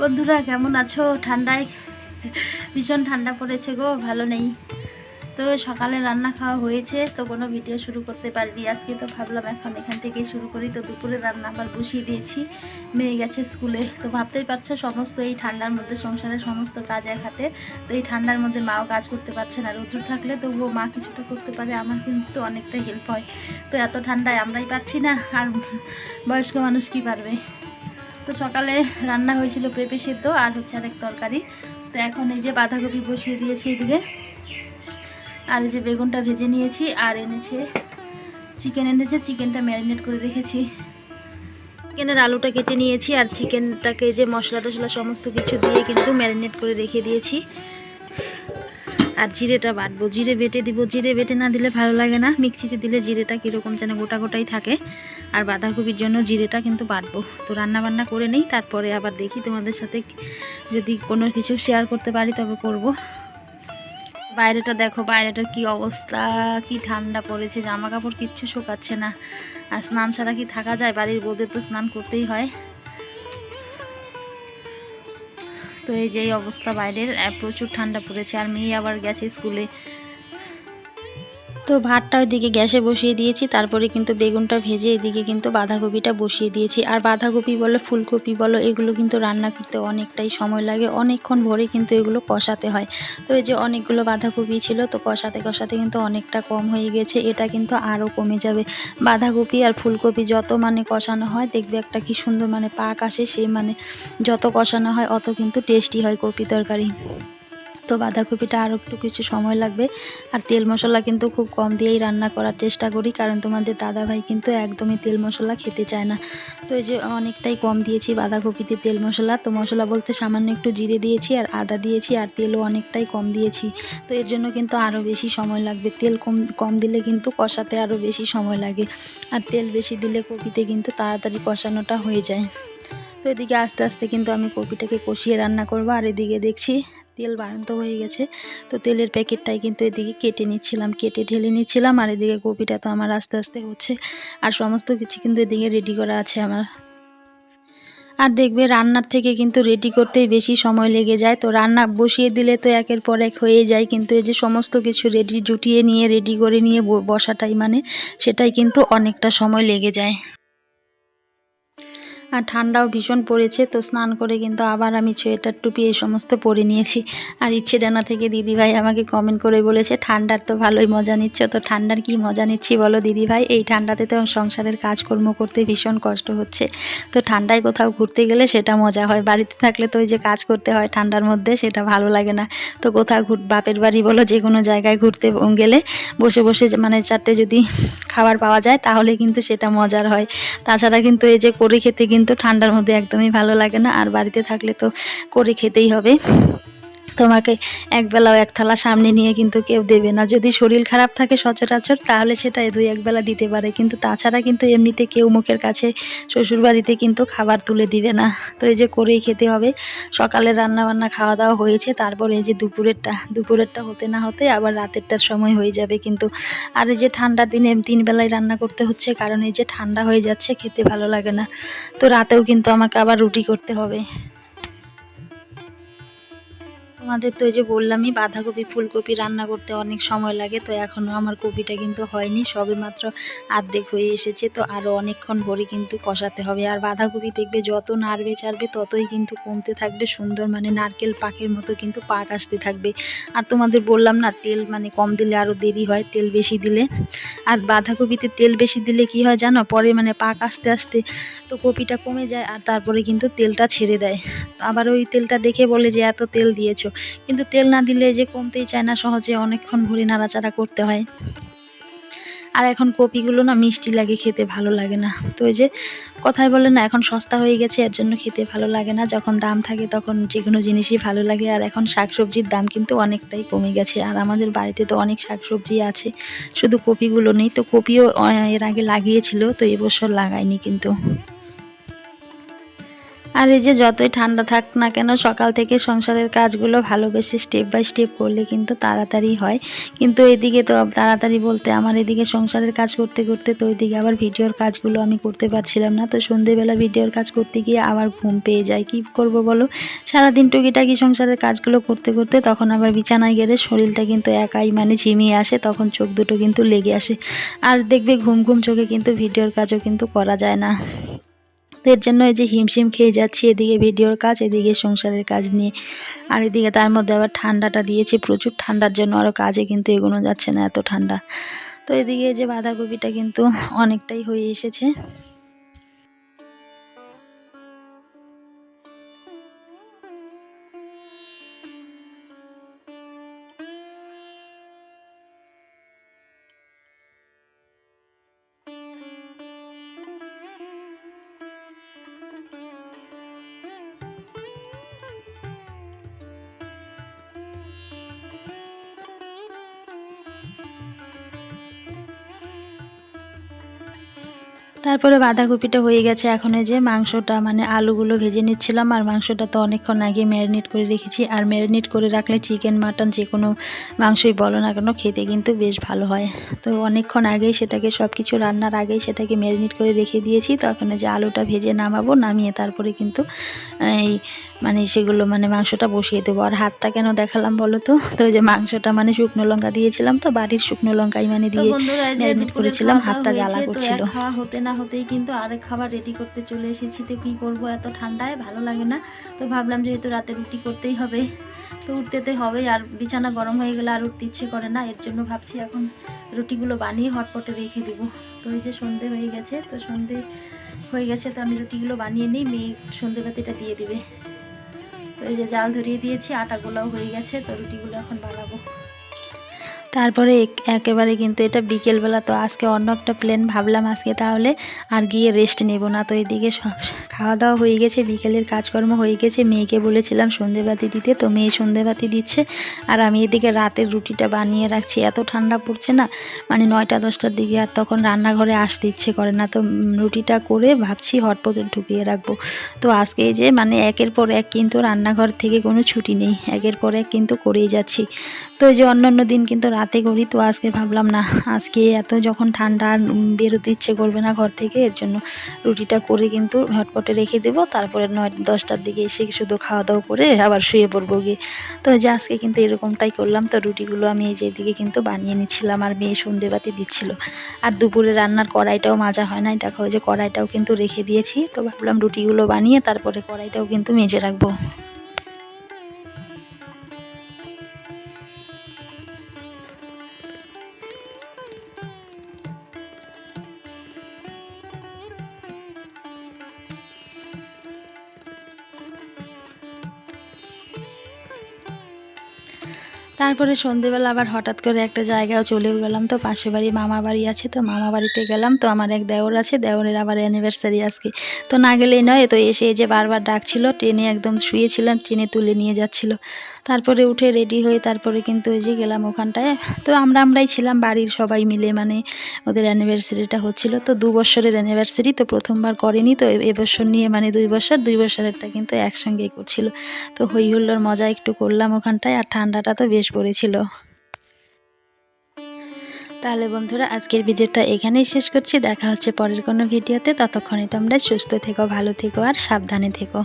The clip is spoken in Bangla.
বন্ধুরা, কেমন আছো? ঠান্ডায়, ভীষণ ঠান্ডা পড়েছে গো, ভালো নেই। তো সকালে রান্না খাওয়া হয়েছে, তো কোনো ভিডিও শুরু করতে পারিনি। আজকে তো ভাবলাম এখন এখান থেকেই শুরু করি। তো দুপুরে রান্না আবার বসিয়ে দিয়েছি। মেয়ে গেছে স্কুলে। তো ভাবতেই পারছ, সমস্ত এই ঠান্ডার মধ্যে সংসারের সমস্ত কাজ এক হাতে তো এই ঠান্ডার মধ্যে মাও কাজ করতে পারছে না। রোদ্দুর থাকলে তবুও মা কিছুটা করতে পারে, আমার কিন্তু অনেকটা হেল্প হয়। তো এত ঠান্ডায় আমরাই পারছি না, আর বয়স্ক মানুষ কি পারবে? তো সকালে রান্না হয়েছিল পেঁপে সেদ্ধ আর হচ্ছে আরেক তরকারি। তো এখন এই যে বাঁধাকপি বসিয়ে দিয়েছি এদিকে আর এই যে বেগুনটা ভেজে নিয়েছি আর এনেছে চিকেন, এনেছে চিকেনটা ম্যারিনেট করে রেখেছি। চিকেনের আলুটা কেটে নিয়েছি আর চিকেনটাকে যে মশলা টশলা সমস্ত কিছু দিয়ে কিন্তু ম্যারিনেট করে রেখে দিয়েছি। আর জিরেটা বাটবো। জিরে বেটে দিব। জিরে বেটে না দিলে ভালো লাগে না। মিক্সিতে দিলে জিরেটা কীরকম যেন গোটা গোটাই থাকে। আর বাঁধাকপির জন্য জিরেটা কিন্তু বাটবো। তো রান্না বান্না করে নেই, তারপরে আবার দেখি তোমাদের সাথে যদি কোনো কিছু শেয়ার করতে পারি তবে করব। বাইরেটা দেখো, বাইরেটার কি অবস্থা, কি ঠান্ডা পড়েছে জামা কাপড় কিচ্ছু শোকাচ্ছে না। আর স্নান ছাড়া কি থাকা যায়? বাড়ির বউদের তো স্নান করতেই হয়। তো এই যে অবস্থা বাইরের প্রচুর ঠান্ডা পড়েছে। আর মেয়ে আবার গেছে স্কুলে। তো ভাতটা ওইদিকে গ্যাসে বসিয়ে দিয়েছি, তারপরে কিন্তু বেগুনটা ভেজে এদিকে কিন্তু বাঁধাকপিটা বসিয়ে দিয়েছি। আর বাঁধাকপি বলো, ফুলকপি বলো, এগুলো কিন্তু রান্না করতে অনেকটাই সময় লাগে, অনেকক্ষণ ভরে কিন্তু এগুলো কষাতে হয়। তো এই যে অনেকগুলো বাঁধাকপি ছিল, তো কষাতে কষাতে কিন্তু অনেকটা কম হয়ে গেছে, এটা কিন্তু আরও কমে যাবে। বাঁধাকপি আর ফুলকপি যত মানে কষানো হয়, দেখবে একটা কি সুন্দর মানে পাক আসে, সেই মানে যত কষানো হয়, অত কিন্তু টেস্টি হয় কপি তরকারি। তো বাঁধাকপিটা আরও একটু কিছু সময় লাগবে। আর তেল মশলা কিন্তু খুব কম দিয়েই রান্না করার চেষ্টা করি, কারণ তোমাদের দাদাভাই কিন্তু একদমই তেল মশলা খেতে চায় না। তো এই যে অনেকটাই কম দিয়েছি বাঁধাকপিতে তেল মশলা, তো মশলা বলতে সামান্য একটু জিরে দিয়েছি আর আদা দিয়েছি আর তেলও অনেকটাই কম দিয়েছি। তো এর জন্য কিন্তু আরও বেশি সময় লাগবে, তেল কম কম দিলে কিন্তু কষাতে আরও বেশি সময় লাগে। আর তেল বেশি দিলে কপিতে কিন্তু তাড়াতাড়ি কষানোটা হয়ে যায়। তো এদিকে আস্তে আস্তে কিন্তু আমি কপিটাকে কষিয়ে রান্না করব, আর এদিকে দেখছি তেল বাড়ন্ত হয়ে গেছে। তো তেলের প্যাকেটটাই কিন্তু এদিকে কেটে নিচ্ছিলাম, কেটে ঢেলে নিচ্ছিলাম। আর এদিকে কপিটা তো আমার আস্তে আস্তে হচ্ছে। আর সমস্ত কিছু কিন্তু এদিকে রেডি করা আছে আমার। আর দেখবে রান্নার থেকে কিন্তু রেডি করতেই বেশি সময় লেগে যায়। তো রান্না বসিয়ে দিলে তো একের পর এক হয়ে যায়। কিন্তু এই যে সমস্ত কিছু রেডি জুটিয়ে নিয়ে রেডি করে নিয়ে বসাটাই মানে সেটাই কিন্তু অনেকটা সময় লেগে যায়। আর ঠান্ডাও ভীষণ পড়েছে, তো স্নান করে কিন্তু আবার আমি সোয়েটার টুপি এই সমস্ত পরে নিয়েছি। আর ইচ্ছে ডানা থেকে দিদিভাই আমাকে কমেন্ট করে বলেছে, ঠান্ডার তো ভালোই মজা নিচ্ছ, তো ঠান্ডার কি মজা নিচ্ছি বলো দিদিভাই? এই ঠান্ডাতে তো সংসারের কাজকর্ম করতে ভীষণ কষ্ট হচ্ছে। তো ঠান্ডায় কোথাও ঘুরতে গেলে সেটা মজা হয়, বাড়িতে থাকলে তো ওই যে কাজ করতে হয় ঠান্ডার মধ্যে, সেটা ভালো লাগে না। তো কোথাও ঘুর, বাপের বাড়ি বলো যে কোনো জায়গায় ঘুরতে গেলে বসে বসে মানে চারটে যদি খাবার পাওয়া যায়, তাহলে কিন্তু সেটা মজার হয়। তাছাড়া কিন্তু এই যে করে খেতে কিন্তু ঠান্ডার মধ্যে একদমই ভালো লাগে না। আর বাড়িতে থাকলে তো করে খেতেই হবে। তোমাকে একবেলাও এক থালা সামনে নিয়ে কিন্তু কেউ দেবে না। যদি শরীর খারাপ থাকে সচরাচর, তাহলে সেটা দুই একবেলা দিতে পারে। কিন্তু তাছাড়া কিন্তু এমনিতে কেউ মুখের কাছে শ্বশুর বাড়িতে কিন্তু খাবার তুলে দিবে না। তো এই যে করেই খেতে হবে। সকালে রান্না বান্না খাওয়া দাওয়া হয়েছে, তারপরে এই যে দুপুরেরটা দুপুরেরটা হতে না হতে আবার রাতেরটার সময় হয়ে যাবে কিন্তু। আর এই যে ঠান্ডার দিনে তিন বেলায় রান্না করতে হচ্ছে, কারণ এই যে ঠান্ডা হয়ে যাচ্ছে, খেতে ভালো লাগে না। তো রাতেও কিন্তু আমাকে আবার রুটি করতে হবে। তোমাদের তো এই যে বললামই, বাঁধাকপি, ফুলকপি রান্না করতে অনেক সময় লাগে, তো এখনও আমার কপিটা কিন্তু হয়নি, সবে মাত্র আর্ধেক হয়ে এসেছে, তো আরও অনেকক্ষণ ভরে কিন্তু কষাতে হবে। আর বাঁধাকপি দেখবে যত নাড়বে চাড়বে, ততই কিন্তু কমতে থাকবে, সুন্দর মানে নারকেল পাকের মতো কিন্তু পাক আসতে থাকবে। আর তোমাদের বললাম না, তেল মানে কম দিলে আরও দেরি হয়, তেল বেশি দিলে। আর বাঁধাকপিতে তেল বেশি দিলে কি হয় জানো, পরে মানে পাক আসতে আসতে তো কপিটা কমে যায়, আর তারপরে কিন্তু তেলটা ছেড়ে দেয়। আবার ওই তেলটা দেখে বলে যে, এত তেল দিয়েছ। কিন্তু তেল না দিলে যে কমতেই চায় না, সহজে অনেকক্ষণ ভরে নাড়াচাড়া করতে হয়। আর এখন কপিগুলো না মিষ্টি লাগে, খেতে ভালো লাগে না। তো ওই যে কথায় বলে না, এখন সস্তা হয়ে গেছে, এর জন্য খেতে ভালো লাগে না। যখন দাম থাকে তখন যে কোনো জিনিসই ভালো লাগে, আর এখন শাকসবজির দাম কিন্তু অনেকটাই কমে গেছে। আর আমাদের বাড়িতে তো অনেক শাকসবজি আছে, শুধু কপিগুলো নেই। তো কপিও এর আগে লাগিয়েছিল, তো এবছর লাগায়নি কিন্তু। আর এই যে যতই ঠান্ডা থাক না কেন, সকাল থেকে সংসারের কাজগুলো ভালোবেসে স্টেপ বাই স্টেপ করলে কিন্তু তাড়াতাড়ি হয়। কিন্তু এদিকে তো তাড়াতাড়ি বলতে আমার এদিকে সংসারের কাজ করতে করতে তো ওইদিকে আবার ভিডিওর কাজগুলো আমি করতে পারছিলাম না। তো সন্ধেবেলা ভিডিওর কাজ করতে গিয়ে আবার ঘুম পেয়ে যায়। কি করব বলো? সারাদিন টুকিটাকি সংসারের কাজগুলো করতে করতে তখন আবার বিছানায় গেলে শরীরটা কিন্তু একাই মানে ঝিমিয়ে আসে, তখন চোখ দুটো কিন্তু লেগে আসে। আর দেখবে ঘুম ঘুম চোখে কিন্তু ভিডিওর কাজও কিন্তু করা যায় না। এর জন্য এই যে হিমশিম খেয়ে যাচ্ছি, এদিকে ভিডিওর কাজ, এদিকে সংসারের কাজ নিয়ে। আর এদিকে তার মধ্যে আবার ঠান্ডাটা দিয়েছে প্রচুর। ঠান্ডার জন্য আরও কাজে কিন্তু এগোনো যাচ্ছে না এত ঠান্ডা। তো এদিকে যে বাঁধাকপিটা কিন্তু অনেকটাই হয়ে এসেছে। তারপরে বাঁধাকপিটা হয়ে গেছে। এখন যে মাংসটা মানে আলুগুলো ভেজে নিচ্ছিলাম, আর মাংসটা তো অনেকক্ষণ আগে ম্যারিনেট করে রেখেছি। আর ম্যারিনেট করে রাখলে চিকেন, মাটন যে কোনো মাংসই বলো না কেন, খেতে কিন্তু বেশ ভালো হয়। তো অনেকক্ষণ আগেই সেটাকে সব কিছু রান্নার আগেই সেটাকে ম্যারিনেট করে রেখে দিয়েছি। তো তখন যে আলুটা ভেজে নামাবো, নামিয়ে তারপরে কিন্তু এই মানে সেগুলো মানে মাংসটা বসিয়ে দেবো। আর হাতটা কেন দেখালাম বলো তো? তো ওই যে মাংসটা মানে শুকনো লঙ্কা দিয়েছিলাম তো বাড়ির শুকনো লঙ্কাই মানে দিয়ে ম্যারিনেট করেছিলাম হাতটা জ্বালা করছিল। খাওয়া হতে না হতেই কিন্তু আরেক খাবার রেডি করতে চলে এসেছি। তো কী করব এত ঠান্ডায়? ভালো লাগে না। তো ভাবলাম যেহেতু রাতে রুটি করতেই হবে তো উঠতেতে হবে আর বিছানা গরম হয়ে গেলে আর উঠতে ইচ্ছে করে না। এর জন্য ভাবছি এখন রুটিগুলো বানিয়ে হটপটে রেখে দিব। তো এই যে সন্ধে হয়ে গেছে তো সন্ধে হয়ে গেছে তো আমি রুটিগুলো বানিয়ে নিই। মেয়ে সন্ধেবাতিটা দিয়ে দিবে। তো এই যে জাল ধরিয়ে দিয়েছি আটাগুলোও হয়ে গেছে তো রুটিগুলো এখন বানাবো। তারপরে একেবারে কিন্তু এটা বিকেলবেলা, তো আজকে অন্য একটা প্ল্যান ভাবলাম আজকে তাহলে আর গিয়ে রেস্ট নেব না। তো এদিকে সব খাওয়া দাওয়া হয়ে গেছে, বিকেলের কাজকর্ম হয়ে গেছে। মেয়েকে বলেছিলাম সন্ধেবাতি দিতে, তো মেয়ে সন্ধেবাতি দিচ্ছে। আর আমি এদিকে রাতের রুটিটা বানিয়ে রাখছি। এত ঠান্ডা পড়ছে না মানে নয়টা, দশটার দিকে, আর তখন রান্নাঘরে আসতে ইচ্ছে করে না। তো রুটিটা করে ভাবছি হটপটে ঢুকিয়ে রাখব। তো আজকে যে মানে একের পর এক কিন্তু রান্নাঘর থেকে কোনো ছুটি নেই। একের পর এক কিন্তু করেই যাচ্ছি। তো এই যে অন্য অন্য দিন কিন্তু রাতে করি তো আজকে ভাবলাম না, আজকে এত যখন ঠান্ডা আর বেরোতে ইচ্ছে করবে না ঘর থেকে, এর জন্য রুটিটা করে কিন্তু হটপটে রেখে দেবো। তারপরে নয়, দশটার দিকে এসে শুধু খাওয়া দাওয়া করে আবার শুয়ে পড়ব গিয়ে। তো যে আজকে কিন্তু এরকমটাই করলাম, তো রুটিগুলো আমি এই যে দিকে কিন্তু বানিয়ে নিচ্ছিলাম আর মেয়ে সন্ধেবাতি দিচ্ছিল। আর দুপুরে রান্নার কড়াইটাও মাজা হয় নাই, দেখো যে কড়াইটাও কিন্তু রেখে দিয়েছি, তো ভাবলাম রুটিগুলো বানিয়ে তারপরে কড়াইটাও কিন্তু মেজে রাখব। তারপরে সন্ধেবেলা আবার হঠাৎ করে একটা জায়গায় চলেও গেলাম তো পাশে বাড়ি মামা বাড়ি আছে তো, মামা বাড়িতে গেলাম তো, আমার এক দেওর আছে, দেওরের আবার অ্যানিভার্সারি আজকে। তো না গেলেই নয়, তো এসে যে বারবার ডাকছিল, ট্রেনে একদম শুয়েছিলাম, ট্রেনে তুলে নিয়ে যাচ্ছিল। তারপরে উঠে রেডি হয়ে তারপরে কিন্তু ওই যে গেলাম ওখানটায়। তো আমরা আমরাই ছিলাম বাড়ির সবাই মিলে মানে ওদের অ্যানিভার্সারিটা হচ্ছিল। তো দু বছরের অ্যানিভার্সারি তো প্রথমবার করেনি তো এবছর নিয়ে মানে দুই বছর, দুই বছরেরটা কিন্তু একসঙ্গেই করছিল। তো হই হুল্লোর মজা একটু করলাম ওখানটায়, আর ঠান্ডাটা তো বেশ পড়েছিল তাহলে বন্ধুরা, আজকের ভিডিওটা এখানেই শেষ করছি। দেখা হচ্ছে পরের কোনো ভিডিওতে। ততক্ষণে তোমরা সুস্থ থেকো, ভালো থেকো আর সাবধানে থেকো।